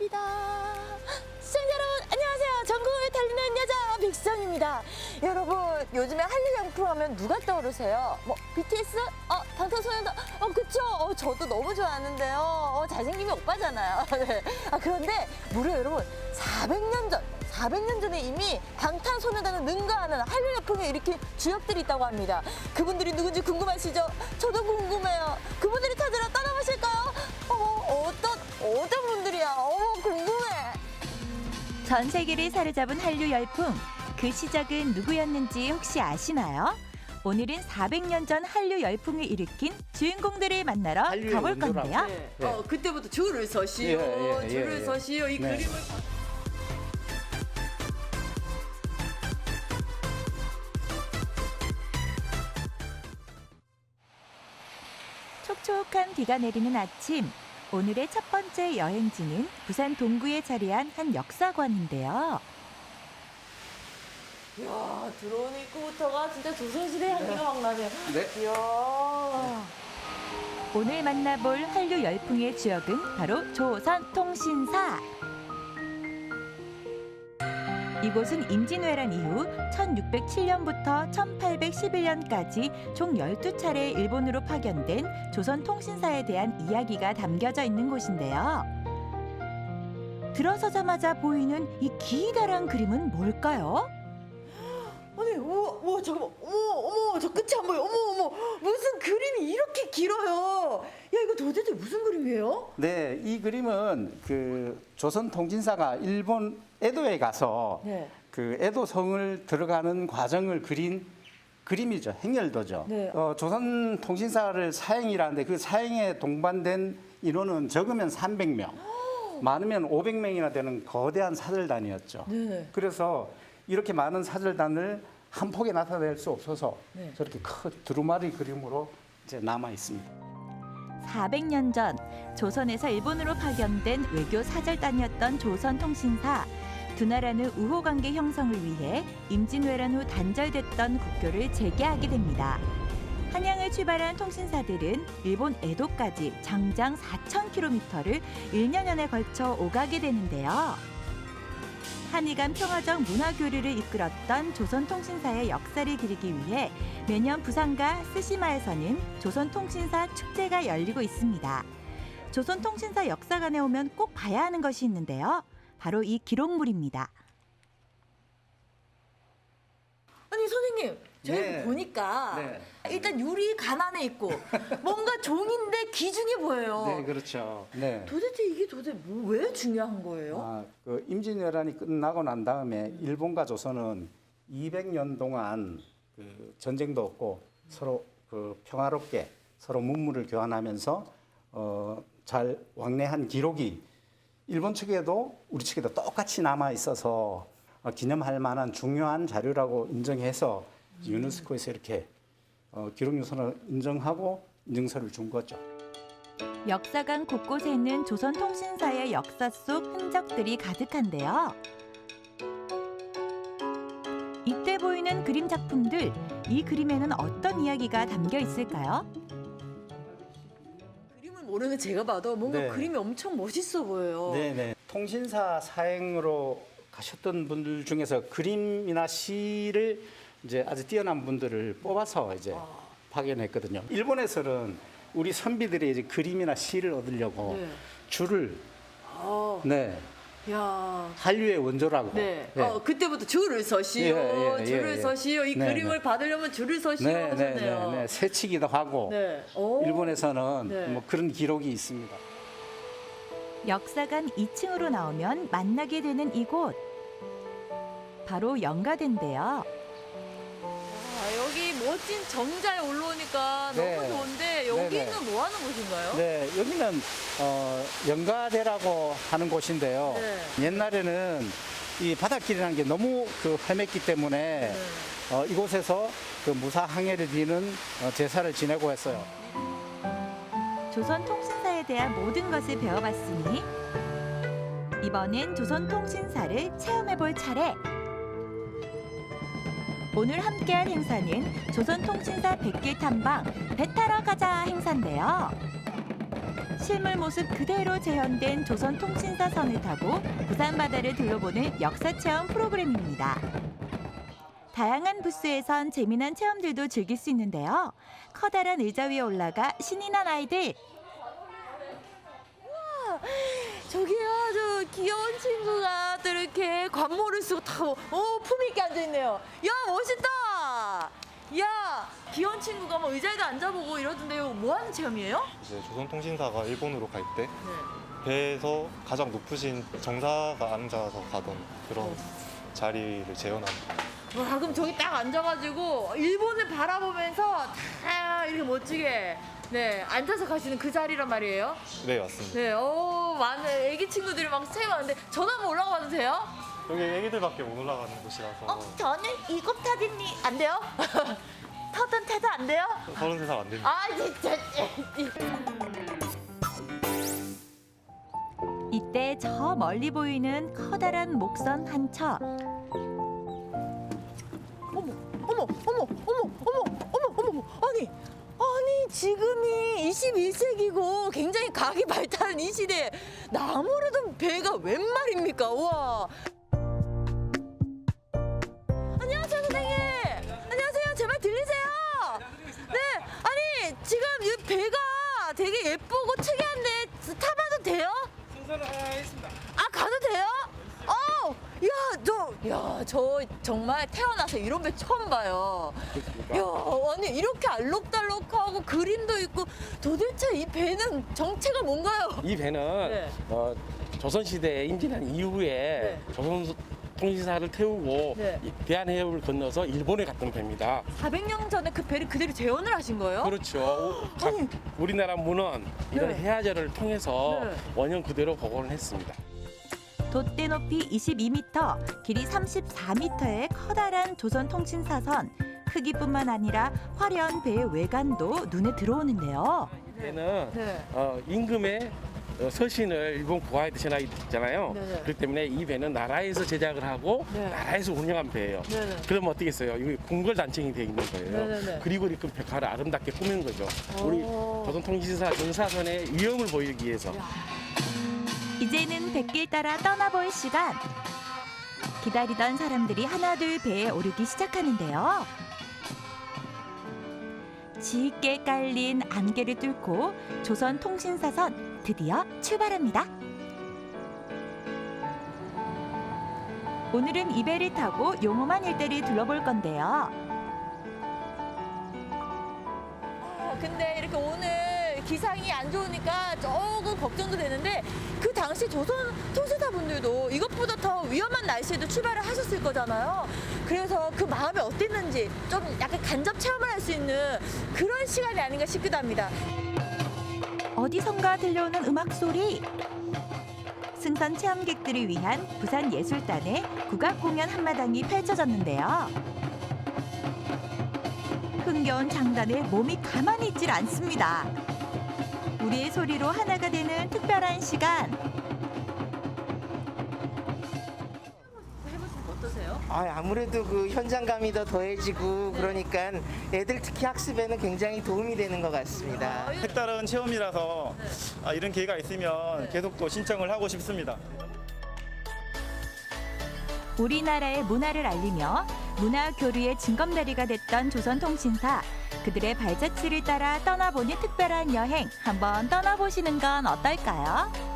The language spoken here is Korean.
반갑습니다. 시청자 여러분 안녕하세요. 전국을 달리는 여자 백성입니다. 여러분 요즘에 한류장프로 하면 누가 떠오르세요? 뭐 BTS? 어 방탄소년단? 어 그쵸? 어 저도 너무 좋아하는데요. 어 잘생김이 오빠잖아요. 네. 아 그런데 무려 여러분 400년 전 400년 전에 이미 방탄소년단을 능가하는 한류 열풍을 일으킨 주역들이 있다고 합니다. 그분들이 누군지 궁금하시죠? 저도 궁금해요. 그분들이 찾으러 떠나보실까요? 어떤, 분들이야? 어머, 궁금해. 전 세계를 사로잡은 한류 열풍. 그 시작은 누구였는지 혹시 아시나요? 오늘은 400년 전 한류 열풍을 일으킨 주인공들을 만나러 한류의 가볼 원조라고. 건데요. 네. 네. 어, 그때부터 줄을 서시오. 예, 예, 예, 줄을 예. 서시오. 이 네. 그림을 촉촉한 비가 내리는 아침. 오늘의 첫 번째 여행지는 부산 동구에 자리한 한 역사관인데요. 이야, 들어오는 입구부터가 진짜 조선시대 향기가 막 나네요. 네. 이야. 오늘 만나볼 한류 열풍의 주역은 바로 조선통신사. 이곳은 임진왜란 이후 1607년부터 1811년까지 총 12차례 일본으로 파견된 조선통신사에 대한 이야기가 담겨져 있는 곳인데요. 들어서자마자 보이는 이 기다란 그림은 뭘까요? 아니, 우와, 우와, 잠깐만. 어머, 어머, 저 끝이 안 보여. 어머, 어머. 무슨 그림이 이렇게 길어요. 야, 이거 도대체 무슨 그림이에요? 네, 이 그림은 그 조선 통진사가 일본 에도에 가서 네. 그 에도 성을 들어가는 과정을 그린 그림이죠. 행렬도죠. 네. 어, 조선 통신사를 사행이라는데 그 사행에 동반된 인원은 적으면 300명, 많으면 500명이나 되는 거대한 사절단이었죠. 네. 그래서 이렇게 많은 사절단을 한 폭에 나타낼 수 없어서 네. 저렇게 큰 두루마리 그림으로 이제 남아 있습니다. 400년 전 조선에서 일본으로 파견된 외교 사절단이었던 조선통신사 두 나라는 우호 관계 형성을 위해 임진왜란 후 단절됐던 국교를 재개하게 됩니다. 한양을 출발한 통신사들은 일본 에도까지 장장 4,000km를 1년여에 걸쳐 오가게 되는데요. 한일 간 평화적 문화 교류를 이끌었던 조선통신사의 역사를 기리기 위해 매년 부산과 스시마에서는 조선통신사 축제가 열리고 있습니다. 조선통신사 역사관에 오면 꼭 봐야 하는 것이 있는데요. 바로 이 기록물입니다. 아니, 선생님. 저희 네. 보니까 네. 일단 유리 가난에 있고 뭔가 종인데 기중해 보여요. 네, 그렇죠. 네. 도대체 이게 도대체 뭐, 왜 중요한 거예요? 아, 그 임진왜란이 끝나고 난 다음에 일본과 조선은 200년 동안 그 전쟁도 없고 서로 그 평화롭게 서로 문물을 교환하면서 어, 잘 왕래한 기록이 일본 측에도 우리 측에도 똑같이 남아 있어서 어, 기념할 만한 중요한 자료라고 인정해서 유네스코에서 이렇게 어, 기록유산을 인정하고 인증서를 준 거죠. 역사관 곳곳에는 조선통신사의 역사 속 흔적들이 가득한데요. 이때 보이는 그림 작품들, 이 그림에는 어떤 이야기가 담겨 있을까요? 그림을 모르는 제가 봐도 뭔가 네. 그림이 엄청 멋있어 보여요. 네네. 통신사 사행으로 가셨던 분들 중에서 그림이나 시를 이제 아주 뛰어난 분들을 뽑아서 이제 아. 파견했거든요. 일본에서는 우리 선비들이 이제 그림이나 시를 얻으려고 네. 줄을 아, 네 야. 한류의 원조라고. 네. 네. 어, 그때부터 줄을 서시오. 예, 예, 줄을 예. 서시오. 이 네, 그림을 네. 받으려면 줄을 서시오 네, 네, 하셨네요. 네, 네. 새치기도 하고 네. 오. 일본에서는 네. 뭐 그런 기록이 있습니다. 역사관 2층으로 나오면 만나게 되는 이곳. 바로 영가대인데요. 멋진 정자에 올라오니까 네. 너무 좋은데 네, 여기는 네. 뭐 하는 곳인가요? 네, 여기는 어, 영가대라고 하는 곳인데요. 네. 옛날에는 이 바닷길이라는 게 너무 그 험했기 때문에 네. 어, 이곳에서 그 무사 항해를 비는 어, 제사를 지내고 했어요. 조선통신사에 대한 모든 것을 배워봤으니 이번엔 조선통신사를 체험해볼 차례. 오늘 함께할 행사는 조선통신사 백길 탐방 배 타러 가자 행사인데요. 실물 모습 그대로 재현된 조선통신사 선을 타고 부산 바다를 둘러보는 역사 체험 프로그램입니다. 다양한 부스에선 재미난 체험들도 즐길 수 있는데요. 커다란 의자 위에 올라가 신이 난 아이들. 저기요, 저 귀여운 친구가 또 이렇게 관모를 쓰고 다, 어, 품 있게 앉아있네요. 야! 야, 귀여운 친구가 뭐 의자에도 앉아보고 이러던데요. 뭐 하는 체험이에요? 이제 조선통신사가 일본으로 갈 때 네. 배에서 가장 높으신 정사가 앉아서 가던 그런 자리를 재현합니다. 와, 그럼 저기 딱 앉아가지고 일본을 바라보면서 다 이렇게 멋지게 네, 앉아서 가시는 그 자리란 말이에요? 네 맞습니다. 네, 오, 많은 애기 친구들이 막 체험하는데 저도 한번 올라가 봐도 돼요? 여기 애기들밖에 못 올라가는 곳이라서 어, 저는 이곱 타든니 안 돼요? 터든 태도 안 돼요? 33살 안 됩니다. 아, 진짜. 이때 저 멀리 보이는 커다란 목선 한 척. 어머, 어머, 어머, 어머, 어머, 어머, 어머, 아니, 아니 지금이 21세기고 굉장히 과학이 발달한 이 시대에 나무르던 배가 웬 말입니까? 와. 되게 예쁘고 특이한데 타봐도 돼요? 아 가도 돼요? 어, 야, 저, 야, 저 정말 태어나서 이런 배 처음 봐요. 야, 아니 이렇게 알록달록하고 그림도 있고 도대체 이 배는 정체가 뭔가요? 이 배는 네. 어, 조선시대에 임진한 이후에 조선 통신사를 태우고 네. 이 대한해협을 건너서 일본에 갔던 배입니다. 400년 전에 그 배를 그대로 재현을 하신 거예요? 그렇죠. 각 아니. 우리나라 문헌 이런 네. 해야절을 통해서 네. 원형 그대로 복원을 했습니다. 돛대 높이 22m, 길이 34m의 커다란 조선 통신사선. 크기뿐만 아니라 화려한 배의 외관도 눈에 들어오는데요. 배는 네. 어, 임금의 어, 서신을 일본 구하에 드셔나 있잖아요. 네, 네. 그렇기 때문에 이 배는 나라에서 제작을 하고 네. 나라에서 운영한 배예요. 네, 네. 그럼 어떻겠어요? 이거 궁궐 단층이 되어 있는 거예요. 네, 네, 네. 그리고 이렇게 벽화를 아름답게 꾸민 거죠. 우리 오. 조선통신사 전사선의 위험을 보이기 위해서. 이제는 백길 따라 떠나볼 시간. 기다리던 사람들이 하나둘 배에 오르기 시작하는데요. 짙게 깔린 안개를 뚫고 조선 통신사선 드디어 출발합니다. 오늘은 이 배를 타고 용호만 일대를 둘러볼 건데요. 어, 근데 이렇게 오늘 기상이 안 좋으니까 조금 걱정도 되는데 그 당시 조선 통신사 분들도 이것보다 더 위험한 날씨에도 출발을 하셨을 거잖아요. 그래서 그 마음이 어땠는지 좀 약간 간접 체험을 할 수 있는 그런 시간이 아닌가 싶기도 합니다. 어디선가 들려오는 음악 소리. 승선 체험객들을 위한 부산 예술단의 국악 공연 한마당이 펼쳐졌는데요. 흥겨운 장단에 몸이 가만히 있질 않습니다. 우리의 소리로 하나가 되는 특별한 시간. 해보시면 어떠세요? 아, 아무래도 그 현장감이 더 더해지고 그러니까 애들 특히 학습에는 굉장히 도움이 되는 것 같습니다. 색다른 체험이라서 아, 이런 기회가 있으면 네. 계속 또 신청을 하고 싶습니다. 우리나라의 문화를 알리며 문화 교류의 징검다리가 됐던 조선통신사. 그들의 발자취를 따라 떠나보는 특별한 여행 한번 떠나보시는 건 어떨까요?